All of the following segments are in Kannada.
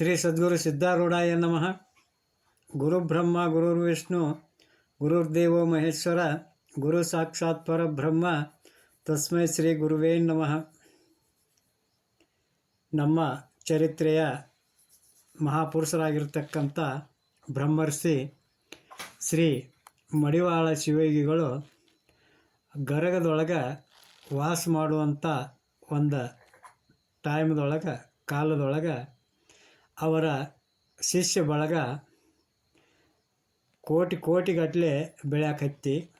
ಶ್ರೀ ಸದ್ಗುರು ಸಿದ್ಧಾರೂಢಾಯ ನಮಃ. ಗುರುಬ್ರಹ್ಮ ಗುರುರ್ವಿಷ್ಣು ಗುರುರ್ದೇವೋ ಮಹೇಶ್ವರ, ಗುರು ಸಾಕ್ಷಾತ್ ಪರಬ್ರಹ್ಮ, ತಸ್ಮೈ ಶ್ರೀ ಗುರುವೇ ನಮಃ. ನಮ್ಮ ಚರಿತ್ರೆಯ ಮಹಾಪುರುಷರಾಗಿರ್ತಕ್ಕಂಥ ಬ್ರಹ್ಮರ್ಷಿ ಶ್ರೀ ಮಡಿವಾಳ ಶಿವಯೋಗಿಗಳು ಗರಗದೊಳಗೆ ವಾಸ ಮಾಡುವಂಥ ಒಂದು ಟೈಮ್ದೊಳಗೆ ಕಾಲದೊಳಗೆ ಅವರ ಶಿಷ್ಯ ಬಳಗ ಕೋಟಿ ಕೋಟಿಗಟ್ಟಲೆ ಬೆಳೆಯಕತ್ತಿ.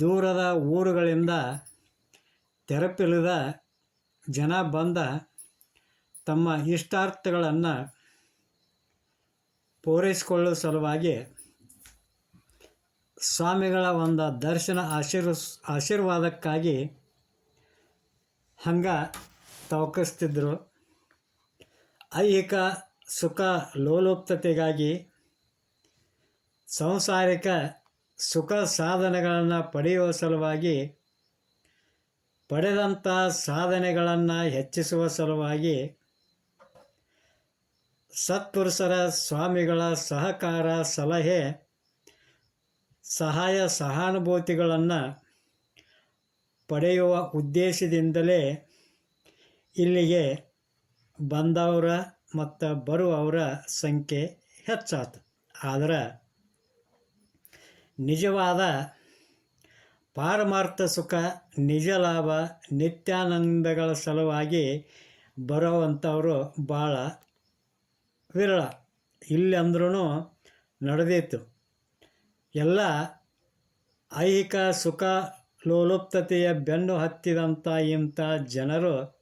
ದೂರದ ಊರುಗಳಿಂದ ತೆರಪಿಲ್ಲದ ಜನ ಬಂದ ತಮ್ಮ ಇಷ್ಟಾರ್ಥಗಳನ್ನು ಪೂರೈಸಿಕೊಳ್ಳುವ ಸಲುವಾಗಿ ಸ್ವಾಮಿಗಳ ಒಂದು ದರ್ಶನ ಆಶೀರ್ ಆಶೀರ್ವಾದಕ್ಕಾಗಿ ಹಂಗೆ ತವಕಿಸ್ತಿದ್ರು. ಐಹಿಕ ಸುಖ ಲೋಲುಪ್ತತೆಗಾಗಿ ಸಂಸಾರಿಕ ಸುಖ ಸಾಧನೆಗಳನ್ನು ಪಡೆಯುವ ಸಲುವಾಗಿ ಪಡೆದಂಥ ಸಾಧನೆಗಳನ್ನು ಹೆಚ್ಚಿಸುವ ಸಲುವಾಗಿ ಸತ್ಪುರುಷರ ಸ್ವಾಮಿಗಳ ಸಹಕಾರ, ಸಲಹೆ, ಸಹಾಯ, ಸಹಾನುಭೂತಿಗಳನ್ನು ಪಡೆಯುವ ಉದ್ದೇಶದಿಂದಲೇ ಇಲ್ಲಿಗೆ ಬಂದವರ ಮತ್ತು ಬರುವವರ ಸಂಖ್ಯೆ ಹೆಚ್ಚಾತು. ಆದರೆ ನಿಜವಾದ ಪಾರಮಾರ್ಥ ಸುಖ, ನಿಜ ಲಾಭ, ನಿತ್ಯಾನಂದಗಳ ಸಲುವಾಗಿ ಬರೋವಂಥವರು ಭಾಳ ವಿರಳ. ಇಲ್ಲಿ ಅಂದ್ರೂ ನಡೆದಿತ್ತು ಎಲ್ಲ ಐಹಿಕ ಸುಖ ಲೋಲುಪ್ತತೆಯ ಬೆನ್ನು ಹತ್ತಿದಂಥ ಇಂಥ ಜನರು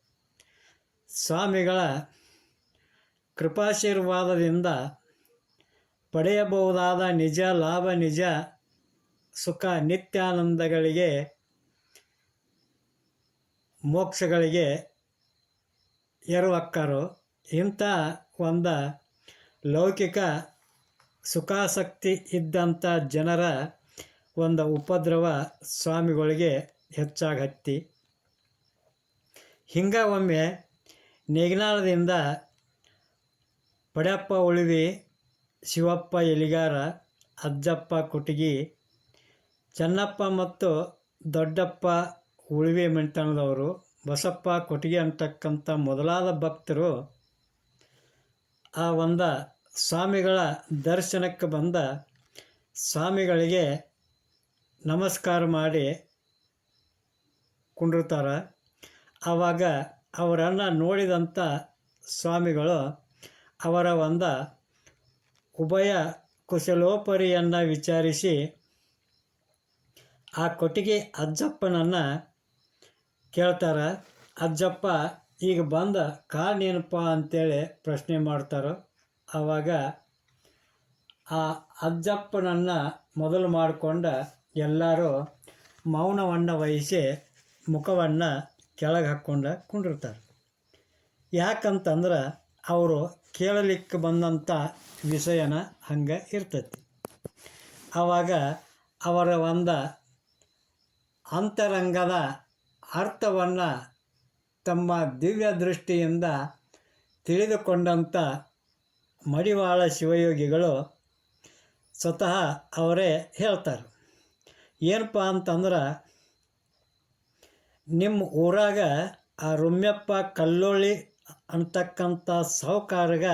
ಸ್ವಾಮಿಗಳ ಕೃಪಾಶೀರ್ವಾದದಿಂದ ಪಡೆಯಬಹುದಾದ ನಿಜ ಲಾಭ, ನಿಜ ಸುಖ, ನಿತ್ಯಾನಂದಗಳಿಗೆ, ಮೋಕ್ಷಗಳಿಗೆ ಎರುವಕ್ಕರು ಇಂಥ ಒಂದು ಲೌಕಿಕ ಸುಖಾಸಕ್ತಿ ಇದ್ದಂಥ ಜನರ ಒಂದು ಉಪದ್ರವ ಸ್ವಾಮಿಗಳಿಗೆ ಹೆಚ್ಚಾಗತ್ತಿ. ಹಿಂಗ ಒಮ್ಮೆ ನೇಗಿನಾಳದಿಂದ ಪಡ್ಯಪ್ಪ ಉಳಿವಿ, ಶಿವಪ್ಪ ಎಲಿಗಾರ, ಅಜ್ಜಪ್ಪ ಕುಟಗಿ ಚೆನ್ನಪ್ಪ ಮತ್ತು ದೊಡ್ಡಪ್ಪ ಉಳಿವಿ ಮೆಂಟಣದವರು ಬಸಪ್ಪ ಕೊಟ್ಟಿಗೆ ಅಂತಕ್ಕಂಥ ಮೊದಲಾದ ಭಕ್ತರು ಆ ಒಂದು ಸ್ವಾಮಿಗಳ ದರ್ಶನಕ್ಕೆ ಬಂದ ಸ್ವಾಮಿಗಳಿಗೆ ನಮಸ್ಕಾರ ಮಾಡಿ ಕುಂಡಿರ್ತಾರೆ. ಆವಾಗ ಅವರನ್ನು ನೋಡಿದಂಥ ಸ್ವಾಮಿಗಳು ಅವರ ಒಂದು ಉಭಯ ಕುಶಲೋಪರಿಯನ್ನು ವಿಚಾರಿಸಿ ಆ ಕೊಟ್ಟಿಗೆ ಅಜ್ಜಪ್ಪನನ್ನು ಕೇಳ್ತಾರೆ. ಅಜ್ಜಪ್ಪ, ಈಗ ಬಂದ ಕಾರಣೇನಪ್ಪ ಅಂತೇಳಿ ಪ್ರಶ್ನೆ ಮಾಡ್ತಾರೋ. ಆವಾಗ ಆ ಅಜ್ಜಪ್ಪನನ್ನು ಮೊದಲು ಮಾಡಿಕೊಂಡ ಎಲ್ಲರೂ ಮೌನವನ್ನು ವಹಿಸಿ ಮುಖವನ್ನು ಕೆಳಗೆ ಹಾಕ್ಕೊಂಡು ಕುಂಡಿರ್ತಾರೆ. ಯಾಕಂತಂದ್ರೆ ಅವರು ಕೇಳಲಿಕ್ಕೆ ಬಂದಂಥ ವಿಷಯನ ಹಂಗೆ ಇರ್ತೈತಿ. ಆವಾಗ ಅವರ ಒಂದು ಅಂತರಂಗದ ಅರ್ಥವನ್ನು ತಮ್ಮ ದಿವ್ಯ ದೃಷ್ಟಿಯಿಂದ ತಿಳಿದುಕೊಂಡಂಥ ಮಡಿವಾಳ ಶಿವಯೋಗಿಗಳು ಸ್ವತಃ ಅವರೇ ಹೇಳ್ತಾರೆ. ಏನಪ್ಪ ಅಂತಂದ್ರೆ ನಿಮ್ಮ ಊರಾಗ ಆ ರುಮ್ಯಪ್ಪ ಕಲ್ಲೋಳಿ ಅಂತಕ್ಕಂಥ ಸಾಹುಕಾರಗ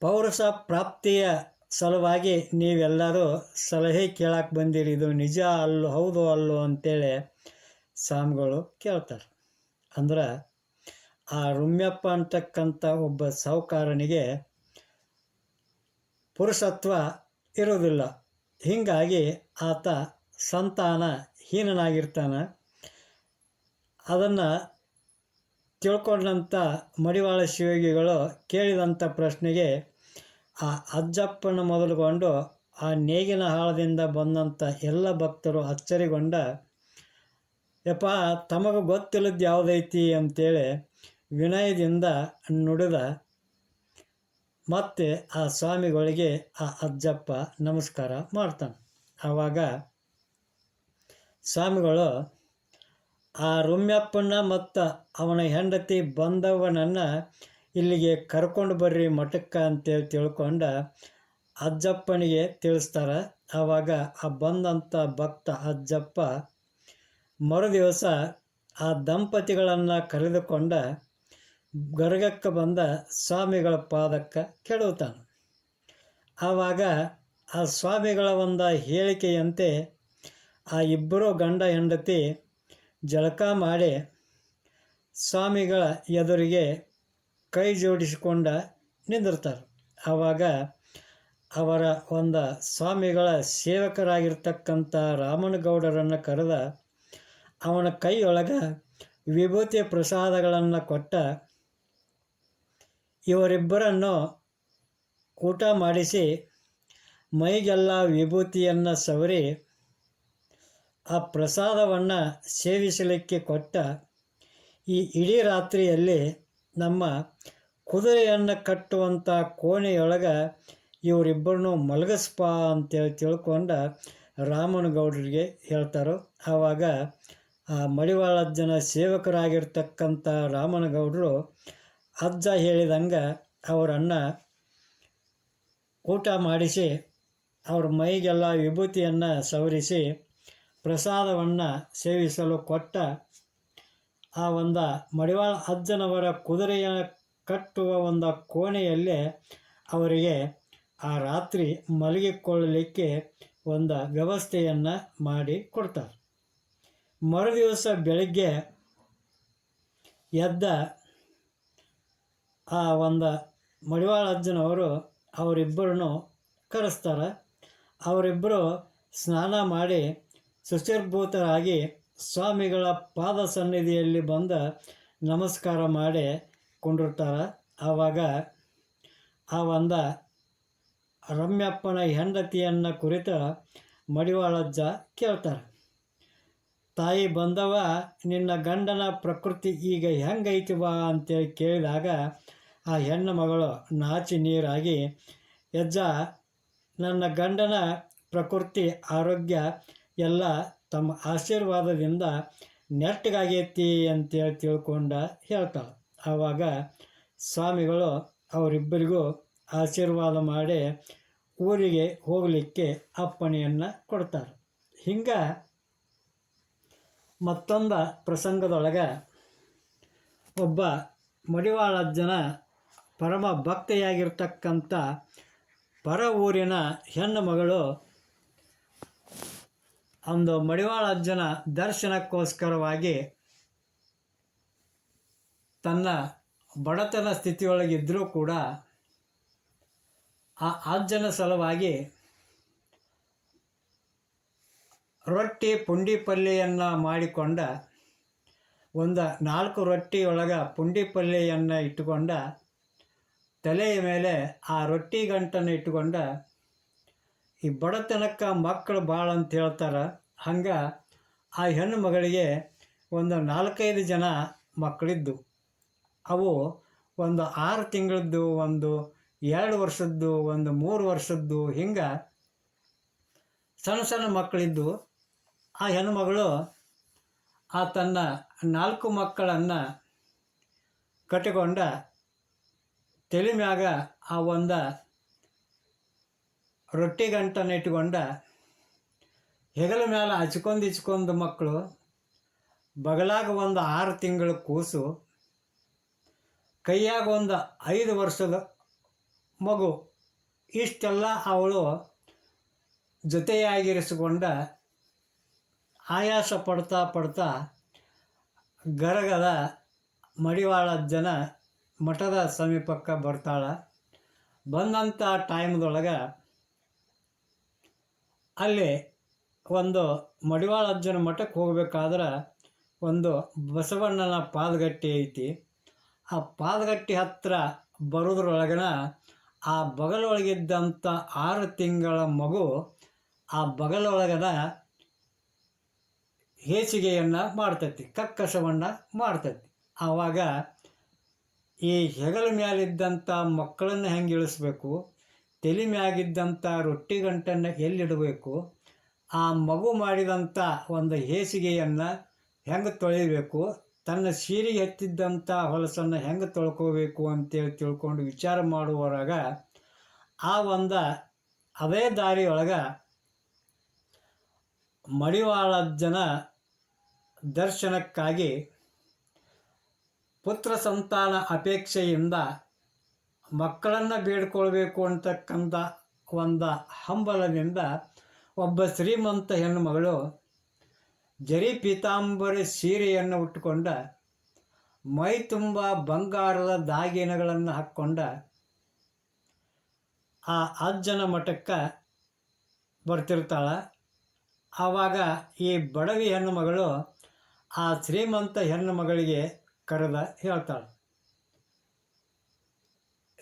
ಪೌರಸ ಪ್ರಾಪ್ತಿಯ ಸಲುವಾಗಿ ನೀವೆಲ್ಲರೂ ಸಲಹೆ ಕೇಳಕ್ಕೆ ಬಂದಿರಿ. ಇದು ನಿಜ ಅಲ್ಲೋ ಹೌದು ಅಲ್ಲೋ ಅಂತೇಳಿ ಸ್ವಾಮಿಗಳು ಕೇಳ್ತಾರೆ. ಅಂದ್ರೆ ಆ ರುಮ್ಯಪ್ಪ ಅಂತಕ್ಕಂಥ ಒಬ್ಬ ಸಾಹುಕಾರನಿಗೆ ಪುರುಷತ್ವ ಇರೋದಿಲ್ಲ ಹೀಗಾಗಿ ಆತ ಸಂತಾನ ಹೀನನಾಗಿರ್ತಾನೆ. ಅದನ್ನು ತಿಳ್ಕೊಂಡಂಥ ಮಡಿವಾಳ ಶಿವಯೋಗಿಗಳು ಕೇಳಿದಂಥ ಪ್ರಶ್ನೆಗೆ ಆ ಅಜ್ಜಪ್ಪನ ಮೊದಲುಗೊಂಡು ಆ ನೇಗಿನ ಹಾಳದಿಂದ ಬಂದಂಥ ಎಲ್ಲ ಭಕ್ತರು ಅಚ್ಚರಿಗೊಂಡ, ಯಪ್ಪ, ತಮಗೆ ಗೊತ್ತಿಲ್ಲದ್ದು ಯಾವುದೈತಿ? ಅಂತೇಳಿ ವಿನಯದಿಂದ ನುಡಿದ ಮತ್ತೆ ಆ ಸ್ವಾಮಿಗಳಿಗೆ ಆ ಅಜ್ಜಪ್ಪ ನಮಸ್ಕಾರ ಮಾಡ್ತಾನೆ. ಆವಾಗ ಸ್ವಾಮಿಗಳು ಆ ರುಮ್ಯಪ್ಪನ ಮತ್ತು ಅವನ ಹೆಂಡತಿ ಬಂದವನನ್ನು ಇಲ್ಲಿಗೆ ಕರ್ಕೊಂಡು ಬರ್ರಿ ಮಠಕ್ಕೆ ಅಂತೇಳಿ ತಿಳ್ಕೊಂಡು ಅಜ್ಜಪ್ಪನಿಗೆ ತಿಳಿಸ್ತಾರೆ. ಆವಾಗ ಆ ಬಂದಂಥ ಭಕ್ತ ಅಜ್ಜಪ್ಪ ಮರುದಿವಸ ಆ ದಂಪತಿಗಳನ್ನು ಕರೆದುಕೊಂಡ ಗರ್ಗಕ್ಕೆ ಬಂದ ಸ್ವಾಮಿಗಳ ಪಾದಕ್ಕೆ ಕೆಡುತ್ತಾನೆ ಆವಾಗ ಆ ಸ್ವಾಮಿಗಳ ಒಂದು ಹೇಳಿಕೆಯಂತೆ ಆ ಇಬ್ಬರು ಗಂಡ ಹೆಂಡತಿ ಜಳಕ ಮಾಡಿ ಸ್ವಾಮಿಗಳ ಎದುರಿಗೆ ಕೈ ಜೋಡಿಸಿಕೊಂಡ ನಿಂದಿರ್ತಾರೆ. ಆವಾಗ ಅವರ ಒಂದು ಸ್ವಾಮಿಗಳ ಸೇವಕರಾಗಿರ್ತಕ್ಕಂಥ ರಾಮನಗೌಡರನ್ನು ಕರೆದ ಅವನ ಕೈಯೊಳಗೆ ವಿಭೂತಿ ಪ್ರಸಾದಗಳನ್ನು ಕೊಟ್ಟ ಇವರಿಬ್ಬರನ್ನು ಊಟ ಮಾಡಿಸಿ ಮೈಗೆಲ್ಲ ವಿಭೂತಿಯನ್ನು ಸವರಿ ಆ ಪ್ರಸಾದವನ್ನು ಸೇವಿಸಲಿಕ್ಕೆ ಕೊಟ್ಟ ಈ ಇಡೀ ರಾತ್ರಿಯಲ್ಲಿ ನಮ್ಮ ಕುದುರೆಯನ್ನು ಕಟ್ಟುವಂಥ ಕೋಣೆಯೊಳಗೆ ಇವರಿಬ್ಬರನ್ನು ಮಲಗಿಸ್ಪ ಅಂತೇಳಿ ತಿಳ್ಕೊಂಡು ರಾಮನಗೌಡರಿಗೆ ಹೇಳ್ತಾರೋ. ಆವಾಗ ಆ ಮಡಿವಾಳಜ್ಜನ ಸೇವಕರಾಗಿರ್ತಕ್ಕಂಥ ರಾಮನಗೌಡರು ಅಜ್ಜ ಹೇಳಿದಂಗೆ ಅವರನ್ನು ಊಟ ಮಾಡಿಸಿ, ಅವ್ರ ಮೈಗೆಲ್ಲ ವಿಭೂತಿಯನ್ನು ಸವರಿಸಿ ಪ್ರಸಾದವನ್ನು ಸೇವಿಸಲು ಕೊಟ್ಟ ಆ ಒಂದು ಮಡಿವಾಳ ಅಜ್ಜನವರ ಕುದುರೆಯ ಕಟ್ಟುವ ಒಂದು ಕೋಣೆಯಲ್ಲೇ ಅವರಿಗೆ ಆ ರಾತ್ರಿ ಮಲಗಿಕೊಳ್ಳಲಿಕ್ಕೆ ಒಂದು ವ್ಯವಸ್ಥೆಯನ್ನು ಮಾಡಿ ಕೊಡ್ತಾರೆ. ಮರುದಿವಸ ಬೆಳಗ್ಗೆ ಎದ್ದ ಆ ಒಂದು ಮಡಿವಾಳ ಅಜ್ಜನವರು ಅವರಿಬ್ಬರನ್ನು ಕರೆಸ್ತಾರೆ. ಅವರಿಬ್ಬರು ಸ್ನಾನ ಮಾಡಿ ಶುಚಿರ್ಭೂತರಾಗಿ ಸ್ವಾಮಿಗಳ ಪಾದ ಸನ್ನಿಧಿಯಲ್ಲಿ ಬಂದು ನಮಸ್ಕಾರ ಮಾಡಿ ಕೊಂಡಿರ್ತಾರೆ. ಆವಾಗ ಆ ಒಂದ ರಮ್ಯಪ್ಪನ ಹೆಂಡತಿಯನ್ನು ಕುರಿತ ಮಡಿವಾಳಜ್ಜ ಕೇಳ್ತಾರೆ. ತಾಯಿ ಬಂದವ, ನಿನ್ನ ಗಂಡನ ಪ್ರಕೃತಿ ಈಗ ಹೆಂಗೈತಿ ಬಾ ಅಂತೇಳಿ ಕೇಳಿದಾಗ ಆ ಹೆಣ್ಣು ಮಗಳು ನಾಚಿ ನೀರಾಗಿ, ಯಜ್ಜ, ನನ್ನ ಗಂಡನ ಪ್ರಕೃತಿ, ಆರೋಗ್ಯ ಎಲ್ಲ ತಮ್ಮ ಆಶೀರ್ವಾದದಿಂದ ನೆಟ್ಟಗಾಗೈತಿ ಅಂತೇಳಿ ತಿಳ್ಕೊಂಡ ಹೇಳ್ತಾಳೆ. ಆವಾಗ ಸ್ವಾಮಿಗಳು ಅವರಿಬ್ಬರಿಗೂ ಆಶೀರ್ವಾದ ಮಾಡಿ ಊರಿಗೆ ಹೋಗಲಿಕ್ಕೆ ಅಪ್ಪಣೆಯನ್ನು ಕೊಡ್ತಾರೆ. ಹಿಂಗೆ ಮತ್ತೊಂದು ಪ್ರಸಂಗದೊಳಗೆ ಒಬ್ಬ ಮಡಿವಾಳಜ್ಜನ ಪರಮ ಭಕ್ತಿಯಾಗಿರ್ತಕ್ಕಂಥ ಪರ ಊರಿನ ಹೆಣ್ಣು ಮಗಳು ಒಂದು ಮಡಿವಾಳಜ್ಜನ ದರ್ಶನಕ್ಕೋಸ್ಕರವಾಗಿ ತನ್ನ ಬಡತನ ಸ್ಥಿತಿಯೊಳಗಿದ್ದರೂ ಕೂಡ ಆ ಅಜ್ಜನ ಸಲುವಾಗಿ ರೊಟ್ಟಿ ಪುಂಡಿ ಪಲ್ಯೆಯನ್ನು ಮಾಡಿಕೊಂಡ ಒಂದು ನಾಲ್ಕು ರೊಟ್ಟಿ ಒಳಗೆ ಪುಂಡಿ ಪಲ್ಯೆಯನ್ನು ಇಟ್ಟುಕೊಂಡ ತಲೆಯ ಮೇಲೆ ಆ ರೊಟ್ಟಿ ಗಂಟನ್ನು ಇಟ್ಟುಕೊಂಡ ಈ ಬಡತನಕ್ಕೆ ಮಕ್ಕಳು ಭಾಳ ಅಂತ ಹೇಳ್ತಾರೆ. ಹಂಗೆ ಆ ಹೆಣ್ಣು ಮಗಳಿಗೆ ಒಂದು ನಾಲ್ಕೈದು ಜನ ಮಕ್ಕಳಿದ್ದು. ಅವು ಒಂದು ಆರು ತಿಂಗಳದ್ದು, ಒಂದು ಎರಡು ವರ್ಷದ್ದು, ಒಂದು ಮೂರು ವರ್ಷದ್ದು, ಹಿಂಗೆ ಸಣ್ಣ ಸಣ್ಣ ಮಕ್ಕಳಿದ್ದು. ಆ ಹೆಣ್ಣುಮಗಳು ಆ ತನ್ನ ನಾಲ್ಕು ಮಕ್ಕಳನ್ನು ಕಟ್ಟಿಕೊಂಡ ತಲೆ ಆ ಒಂದು ರೊಟ್ಟಿ ಗಂಟನ್ನು ಇಟ್ಕೊಂಡ ಹೆಗಲ ಮೇಲೆ ಹಚ್ಕೊಂಡು ಇಚ್ಕೊಂಡು ಮಕ್ಕಳು ಬಗಲಾಗ ಒಂದು ಆರು ತಿಂಗಳ ಕೂಸು, ಕೈಯಾಗ ಒಂದು ಐದು ವರ್ಷದ ಮಗು. ಇಷ್ಟೆಲ್ಲ ಅವಳು ಜೊತೆಯಾಗಿರಿಸಿಕೊಂಡ ಆಯಾಸ ಪಡ್ತಾ ಪಡ್ತಾ ಗರಗದ ಜನ ಮಠದ ಸಮೀಪಕ್ಕೆ ಬರ್ತಾಳೆ. ಬಂದಂಥ ಟೈಮ್ದೊಳಗೆ ಅಲ್ಲಿ ಒಂದು ಮಡಿವಾಳ ಅಜ್ಜನ ಮಠಕ್ಕೆ ಹೋಗ್ಬೇಕಾದ್ರೆ ಒಂದು ಬಸವಣ್ಣನ ಪಾದಗಟ್ಟಿ ಐತಿ. ಆ ಪಾದಗಟ್ಟಿ ಹತ್ತಿರ ಬರೋದ್ರೊಳಗನ ಆ ಬಗಲೊಳಗಿದ್ದಂಥ ಆರು ತಿಂಗಳ ಮಗು ಆ ಬಗಲೊಳಗನ ಹೇಸಿಗೆಯನ್ನು ಮಾಡ್ತೈತಿ ಕಕ್ಕಸವನ್ನು ಮಾಡ್ತೈತಿ. ಆವಾಗ ಈ ಹೆಗಲ ಮ್ಯಾಲಿದ್ದಂಥ ಮಕ್ಕಳನ್ನು ಹೆಂಗೆ ಇಳಿಸ್ಬೇಕು? ತಲೆ ಮ್ಯಾಗಿದ್ದಂಥ ರೊಟ್ಟಿ ಗಂಟನ್ನು ಎಲ್ಲಿಡಬೇಕು? ಆ ಮಗು ಮಾಡಿದಂಥ ಒಂದು ಹೇಸಿಗೆಯನ್ನು ಹೆಂಗೆ ತೊಳಿಬೇಕು ತನ್ನ ಸೀರೆಗೆ ಹತ್ತಿದ್ದಂಥ ಹೊಲಸನ್ನು ಹೆಂಗೆ ತೊಳ್ಕೋಬೇಕು ಅಂತೇಳಿ ತಿಳ್ಕೊಂಡು ವಿಚಾರ ಮಾಡುವವರಾಗ ಆ ಒಂದು ಅದೇ ದಾರಿಯೊಳಗೆ ಮಡಿವಾಳಜ್ಜನ ದರ್ಶನಕ್ಕಾಗಿ ಪುತ್ರ ಸಂತಾನ ಅಪೇಕ್ಷೆಯಿಂದ ಮಕ್ಕಳನ್ನು ಬೇಡ್ಕೊಳ್ಬೇಕು ಅಂತಕ್ಕಂಥ ಒಂದು ಹಂಬಲದಿಂದ ಒಬ್ಬ ಶ್ರೀಮಂತ ಹೆಣ್ಣುಮಗಳು ಜರಿ ಪೀತಾಂಬರಿ ಸೀರೆಯನ್ನು ಉಟ್ಟುಕೊಂಡ ಮೈ ತುಂಬ ಬಂಗಾರದ ದಾಗಿನಗಳನ್ನು ಹಾಕ್ಕೊಂಡ, ಆ ಅಜ್ಜನ ಮಠಕ್ಕೆ ಬರ್ತಿರ್ತಾಳೆ. ಆವಾಗ ಈ ಬಡವಿ ಹೆಣ್ಣು ಮಗಳು ಆ ಶ್ರೀಮಂತ ಹೆಣ್ಣು ಮಗಳಿಗೆ ಕರೆದ ಹೇಳ್ತಾಳೆ.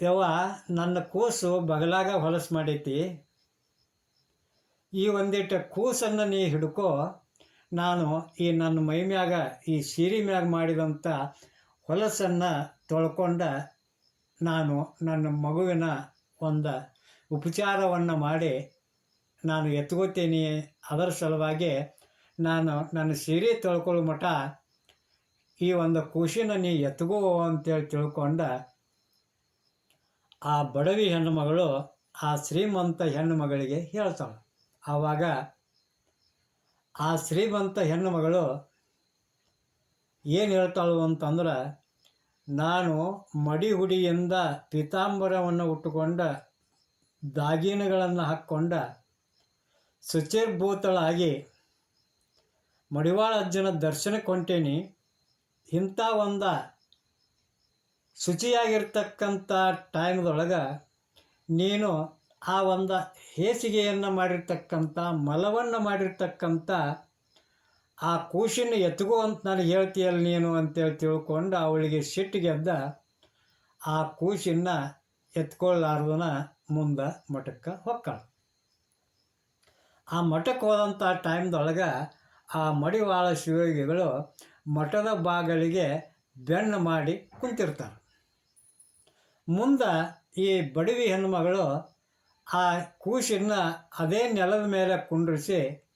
ಯವ್ವ, ನನ್ನ ಕೂಸು ಬಗಲಾಗ ಹೊಲಸು ಮಾಡೈತಿ. ಈ ಒಂದಿಟ್ಟು ಕೂಸನ್ನು ನೀ ಹಿಡ್ಕೋ. ನಾನು ಈ ನನ್ನ ಮೈ ಮ್ಯಾಗ ಈ ಸೀರೆ ಮ್ಯಾಗ ಮಾಡಿದಂಥ ಹೊಲಸನ್ನು ತೊಳ್ಕೊಂಡ ನಾನು ನನ್ನ ಮಗುವಿನ ಒಂದು ಉಪಚಾರವನ್ನು ಮಾಡಿ ನಾನು ಎತ್ಕೋತೀನಿ. ಅದರ ಸಲುವಾಗಿ ನಾನು ನನ್ನ ಸೀರೆ ತೊಳ್ಕೊಳ್ಳೋ ಮಠ ಈ ಒಂದು ಖುಷಿನ ನೀ ಎತ್ಗೋ ಅಂತೇಳಿ ತಿಳ್ಕೊಂಡ ಆ ಬಡವಿ ಹೆಣ್ಣು ಮಗಳು ಆ ಶ್ರೀಮಂತ ಹೆಣ್ಣು ಮಗಳಿಗೆ ಹೇಳ್ತಾಳೆ. ಆವಾಗ ಆ ಶ್ರೀಮಂತ ಹೆಣ್ಣು ಮಗಳು ಏನು ಹೇಳ್ತಾಳು ಅಂತಂದ್ರೆ, ನಾನು ಮಡಿ ಹುಡಿಯಿಂದ ಪೀತಾಂಬರವನ್ನು ಉಟ್ಟುಕೊಂಡ ದಾಗಿನಗಳನ್ನು ಹಾಕ್ಕೊಂಡ ಶುಚಿರ್ಭೂತಳಾಗಿ ಮಡಿವಾಳ ಅಜ್ಜನ ದರ್ಶನಕ್ಕೆ ಹೊಂಟೇನಿ ಇಂಥ ಒಂದು ಶುಚಿಯಾಗಿರ್ತಕ್ಕಂಥ ಟೈಮ್ದೊಳಗೆ ನೀನು ಆ ಒಂದು ಹೇಸಿಗೆಯನ್ನು ಮಾಡಿರ್ತಕ್ಕಂಥ, ಮಲವನ್ನು ಮಾಡಿರ್ತಕ್ಕಂಥ ಆ ಕೂಸಿನ ಎತ್ಗೋ ಅಂತ ನಾನು ಹೇಳ್ತೀಯಲ್ಲ ನೀನು ಅಂತೇಳಿ ತಿಳ್ಕೊಂಡು ಅವಳಿಗೆ ಸಿಟ್ಟಿಗೆದ್ದ ಆ ಕೂಸಿನ ಎತ್ಕೊಳ್ಳಾರ್ದನ ಮುಂದೆ ಮಠಕ್ಕೆ ಹೊಕ್ಕಾಳ. ಆ ಮಠಕ್ಕೆ ಹೋದಂಥ ಟೈಮ್ದೊಳಗೆ ಆ ಮಡಿವಾಳ ಶಿವಯೋಗಿಗಳು ಮಠದ ಬಾಗಿಲಿಗೆ ಬೆನ್ನು ಮಾಡಿ ಕುಂತಿರ್ತಾರೆ. ಮುಂದೆ ಈ ಬಡವಿ ಹೆಣ್ಣುಮಗಳು ಆ ಕೂಸಿನ ಅದೇ ನೆಲದ ಮೇಲೆ ಕುಂಡ್ರಿಸಿ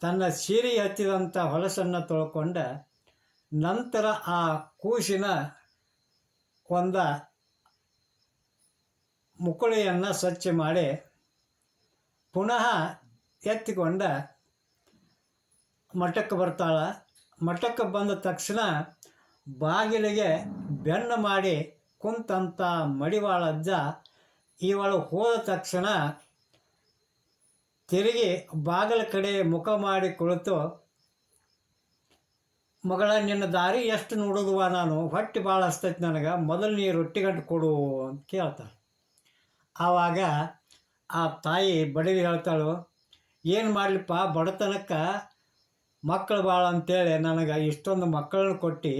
ತನ್ನ ಸೀರೆ ಹತ್ತಿದಂಥ ಹೊಲಸನ್ನು ತೊಳ್ಕೊಂಡು ನಂತರ ಆ ಕೂಸಿನ ಒಂದ ಮುಕುಳಿಯನ್ನು ಸ್ವಚ್ಛ ಮಾಡಿ ಪುನಃ ಎತ್ತಿಕೊಂಡ ಮಠಕ್ಕೆ ಬರ್ತಾಳೆ. ಮಠಕ್ಕೆ ಬಂದ ತಕ್ಷಣ ಬಾಗಿಲಿಗೆ ಬೆನ್ನು ಮಾಡಿ ಕುಂತಂಥ ಮಡಿವಾಳಜ್ಜ ಇವಳು ಹೋದ ತಕ್ಷಣ ತಿರುಗಿ ಬಾಗಲ ಕಡೆ ಮುಖ ಮಾಡಿ ಕುಳಿತು, ಮಗಳ, ನಿನ್ನ ದಾರಿ ಎಷ್ಟು ನೋಡೋದುವ ನಾನು? ಹೊಟ್ಟೆ ಭಾಳ ಹಸ್ತೈತಿ ನನಗೆ. ಮೊದಲು ನೀ ರೊಟ್ಟಿ ಗಂಟು ಕೊಡು ಅಂತ ಕೇಳ್ತಾಳೆ. ಆವಾಗ ಆ ತಾಯಿ ಬಡವಿ ಹೇಳ್ತಾಳು, ಏನು ಮಾಡಲಿಪ್ಪ? ಬಡತನಕ್ಕೆ ಮಕ್ಕಳು ಭಾಳ ಅಂತೇಳಿ ನನಗೆ ಇಷ್ಟೊಂದು ಮಕ್ಕಳನ್ನು ಕೊಟ್ಟು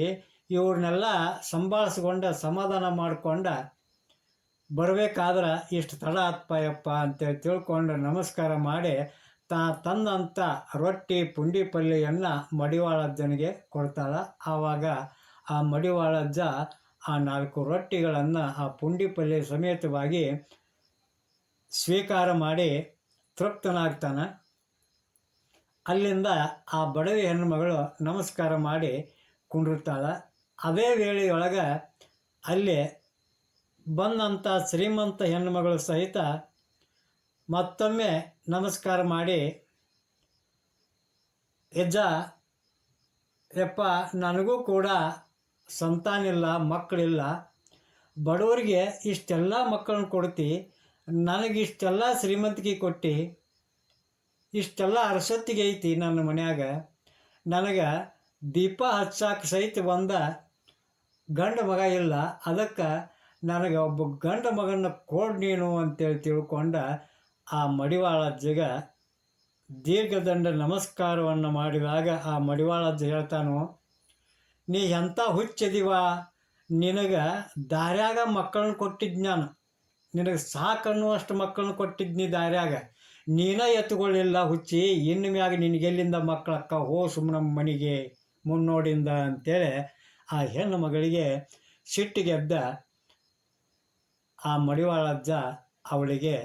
ಇವ್ರನ್ನೆಲ್ಲ ಸಂಭಾಳಿಸ್ಕೊಂಡ, ಸಮಾಧಾನ ಮಾಡಿಕೊಂಡ ಬರಬೇಕಾದ್ರೆ ಇಷ್ಟು ತಡ ಆತ್ಪಯಪ್ಪ ಅಂತೇಳಿ ತಿಳ್ಕೊಂಡು ನಮಸ್ಕಾರ ಮಾಡಿ ತಾ ತಂದಂಥ ರೊಟ್ಟಿ ಪುಂಡಿ ಪಲ್ಯವನ್ನು ಮಡಿವಾಳಜ್ಜನಿಗೆ ಕೊಡ್ತಾಳೆ. ಆವಾಗ ಆ ಮಡಿವಾಳಜ್ಜ ಆ ನಾಲ್ಕು ರೊಟ್ಟಿಗಳನ್ನು ಆ ಪುಂಡಿ ಪಲ್ಯ ಸಮೇತವಾಗಿ ಸ್ವೀಕಾರ ಮಾಡಿ ತೃಪ್ತನಾಗ್ತಾನೆ. ಅಲ್ಲಿಂದ ಆ ಬಡವಿ ಹೆಣ್ಣುಮಗಳು ನಮಸ್ಕಾರ ಮಾಡಿ ಕುಂಡಿರ್ತಾಳೆ. ಅದೇ ವೇಳೆಯೊಳಗೆ ಅಲ್ಲಿ ಬಂದಂಥ ಶ್ರೀಮಂತ ಹೆಣ್ಣುಮಗಳು ಸಹಿತ ಮತ್ತೊಮ್ಮೆ ನಮಸ್ಕಾರ ಮಾಡಿ ಯಜ್ಜ ಯಪ್ಪ, ನನಗೂ ಕೂಡ ಸಂತಾನಿಲ್ಲ, ಮಕ್ಕಳಿಲ್ಲ. ಬಡವರಿಗೆ ಇಷ್ಟೆಲ್ಲ ಮಕ್ಕಳನ್ನ ಕೊಡ್ತಿ, ನನಗಿಷ್ಟೆಲ್ಲ ಶ್ರೀಮಂತಿಕೆ ಕೊಟ್ಟು, ಇಷ್ಟೆಲ್ಲ ಅರಸತ್ತಿಗೆ ಐತಿ ನನ್ನ ಮನ್ಯಾಗ. ನನಗೆ ದೀಪ ಹಚ್ಚಾಕ ಸಹಿತ ಒಂದ ಗಂಡ ಮಗ ಇಲ್ಲ. ಅದಕ್ಕೆ ನನಗೆ ಒಬ್ಬ ಗಂಡ ಮಗನ ಕೊಡ್ ನೀನು ಅಂತೇಳಿ ತಿಳ್ಕೊಂಡ ಆ ಮಡಿವಾಳಜ್ಜಗ ದೀರ್ಘದಂಡ ನಮಸ್ಕಾರವನ್ನು ಮಾಡಿದಾಗ ಆ ಮಡಿವಾಳಜ್ಜ ಹೇಳ್ತಾನು, ನೀ ಎಂಥ ಹುಚ್ಚದಿವ? ನಿನಗೆ ದಾರ್ಯಾಗ ಮಕ್ಕಳನ್ನ ಕೊಟ್ಟಿದ್ದು ನಾನು. ನಿನಗೆ ಸಾಕನ್ನುವಷ್ಟು ಮಕ್ಕಳನ್ನ ಕೊಟ್ಟಿದ್ನಿ ದಾರ್ಯಾಗ. ನೀನ ಎತ್ತುಕೊಳ್ಳಿಲ್ಲ ಹುಚ್ಚಿ. ಇನ್ನು ಮ್ಯಾಗ ನಿನಗೆಲ್ಲಿಂದ ಮಕ್ಕಳಕ್ಕ ಹೋ ಸುಮ್ಮನ ಮನೆಗೆ ಮುನ್ನೋಡಿಂದ ಅಂತೇಳಿ ಆ ಹೆಣ್ಣು ಮಗಳಿಗೆ ಸಿಟ್ಟಿಗೆದ್ದ ಆ ಮಡಿವಾಳಜ್ಜ ಅವಳಿಗೆ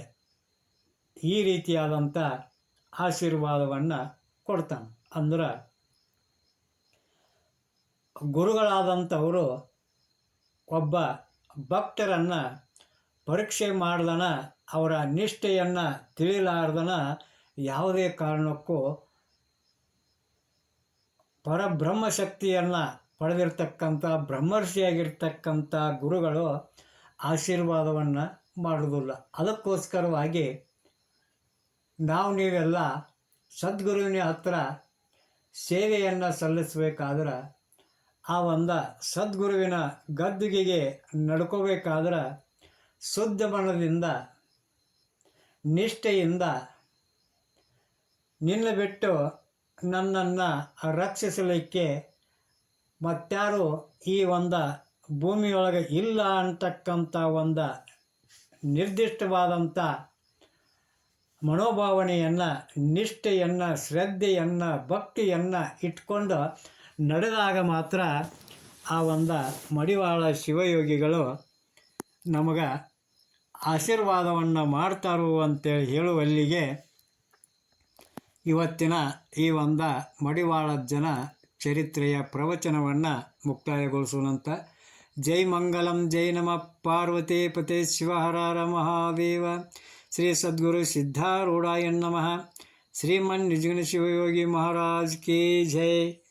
ಈ ರೀತಿಯಾದಂಥ ಆಶೀರ್ವಾದವನ್ನು ಕೊಡ್ತಾನೆ. ಅಂದ್ರೆ ಗುರುಗಳಾದಂಥವರು ಒಬ್ಬ ಭಕ್ತರನ್ನು ಪರೀಕ್ಷೆ ಮಾಡ್ದನ, ಅವರ ನಿಷ್ಠೆಯನ್ನು ತಿಳಿಲಾರ್ದನ ಯಾವುದೇ ಕಾರಣಕ್ಕೂ ಪರಬ್ರಹ್ಮ ಶಕ್ತಿಯನ್ನು ಪಡೆದಿರ್ತಕ್ಕಂಥ, ಬ್ರಹ್ಮರ್ಷಿಯಾಗಿರ್ತಕ್ಕಂಥ ಗುರುಗಳು ಆಶೀರ್ವಾದವನ್ನು ಮಾಡುವುದಿಲ್ಲ. ಅದಕ್ಕೋಸ್ಕರವಾಗಿ ನಾವು ನೀವೆಲ್ಲ ಸದ್ಗುರುವಿನ ಹತ್ರ ಸೇವೆಯನ್ನು ಸಲ್ಲಿಸಬೇಕಾದ್ರೆ, ಆ ಒಂದು ಸದ್ಗುರುವಿನ ಗದ್ದುಗೆಗೆ ನಡ್ಕೋಬೇಕಾದ್ರೆ ಶುದ್ಧ ಮನದಿಂದ ನಿಷ್ಠೆಯಿಂದ ನಿನ್ನ ಬಿಟ್ಟು ನನ್ನನ್ನು ರಕ್ಷಿಸಲಿಕ್ಕೆ ಮತ್ಯಾರು ಈ ಒಂದು ಭೂಮಿಯೊಳಗೆ ಇಲ್ಲ ಅಂತಕ್ಕಂಥ ಒಂದು ನಿರ್ದಿಷ್ಟವಾದಂಥ ಮನೋಭಾವನೆಯನ್ನು, ನಿಷ್ಠೆಯನ್ನು, ಶ್ರದ್ಧೆಯನ್ನು, ಭಕ್ತಿಯನ್ನು ಇಟ್ಕೊಂಡು ನಡೆದಾಗ ಮಾತ್ರ ಆ ಒಂದು ಮಡಿವಾಳ ಶಿವಯೋಗಿಗಳು ನಮಗೆ ಆಶೀರ್ವಾದವನ್ನು ಮಾಡ್ತಾರು ಅಂತೇಳಿ ಹೇಳುವಲ್ಲಿಗೆ ಇವತ್ತಿನ ಈ ಒಂದು ಮಡಿವಾಳ ಜನ ಚರಿತ್ರೆಯ ಪ್ರವಚನವನ್ನು ಮುಕ್ತಾಯಗೊಳಿಸೋಣಂತ ಜೈ ಮಂಗಲಂ, ಜೈ ನಮ, ಪಾರ್ವತಿ ಪತೆ ಶಿವಹರಾರ ಮಹಾದೇವ. ಶ್ರೀ ಸದ್ಗುರು ಸಿದ್ಧಾರೂಢಾಯ ನಮಃ. ಶ್ರೀಮನ್ ನಿಜಗುಣ ಶಿವಯೋಗಿ ಮಹಾರಾಜ್ ಕೆ ಜೈ.